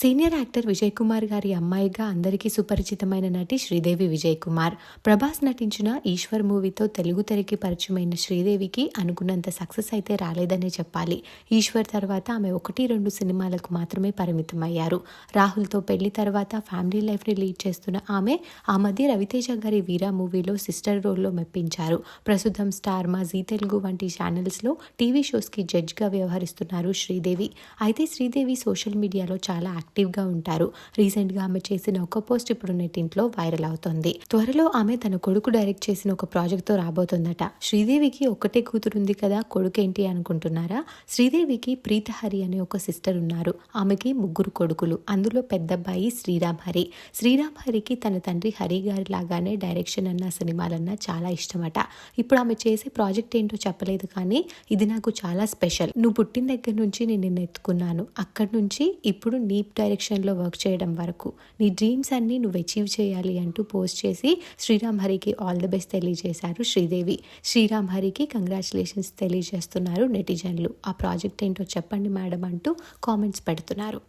Senior actor Vijay Kumar గారి అమ్మాయిగా అందరికీ సుపరిచితమైన నటి శ్రీదేవి విజయ్ కుమార్. ప్రభాస్ నటించిన ఈశ్వర్ మూవీతో తెలుగు తెరకి పరిచయమైన శ్రీదేవికి అనుకున్నంత సక్సెస్ అయితే రాలేదనే చెప్పాలి. ఈశ్వర్ తర్వాత ఆమె ఒకటి రెండు సినిమాలకు మాత్రమే పరిమితం అయ్యారు రాహుల్తో పెళ్ళి తర్వాత ఫ్యామిలీ లైఫ్ని లీడ్ చేస్తున్న ఆమె ఆ మధ్య రవితేజ గారి వీరా మూవీలో సిస్టర్ రోల్లో మెప్పించారు. ప్రస్తుతం స్టార్ మా జీ తెలుగు వంటి ఛానల్స్లో టీవీ షోస్కి జడ్జ్గా వ్యవహరిస్తున్నారు శ్రీదేవి. అయితే శ్రీదేవి సోషల్ మీడియాలో చాలా యాక్టివ్గా ఉంటారు. రీసెంట్గా ఆమె చేసిన ఒక పోస్ట్ ఇప్పుడు నెట్టింట్లో వైరల్ అవుతోంది. త్వరలో ఆమె తన కొడుకు డైరెక్ట్ చేసిన ఒక ప్రాజెక్ట్తో రాబోతుందట. శ్రీదేవికి ఒక్కటే కూతురుంది కదా కొడుకేంటి అనుకుంటున్నారా? శ్రీదేవికి ప్రీతహరి అనే ఒక సిస్టర్ ఉన్నారు. ఆమెకి ముగ్గురు కొడుకులు. అందులో పెద్దబ్బాయి శ్రీరామ్ హరి. శ్రీరామ్ హరికి తన తండ్రి హరి గారి లాగానే డైరెక్షన్ అన్న సినిమాలన్నా చాలా ఇష్టమట. ఇప్పుడు ఆమె చేసే ప్రాజెక్ట్ ఏంటో చెప్పలేదు కానీ ఇది నాకు చాలా స్పెషల్. నువ్వు పుట్టిన దగ్గర నుంచి నేను నిన్ను ఎత్తుకున్నాను. అక్కడి నుంచి ఇప్పుడు నీ డైరెక్షన్లో వర్క్ చేయడం వరకు. నీ డ్రీమ్స్ అన్నీ నువ్వు అచీవ్ చేయాలి అంటూ పోస్ట్ చేసి శ్రీరామ్ హరికి ఆల్ ది బెస్ట్ తెలియజేశారు శ్రీదేవి. శ్రీరామ్ హరికి కంగ్రాచులేషన్స్ తెలియజేస్తున్నారు నెటిజన్లు. ఆ ప్రాజెక్ట్ ఏంటో చెప్పండి మేడం అంటూ కామెంట్స్ పెడుతున్నారు.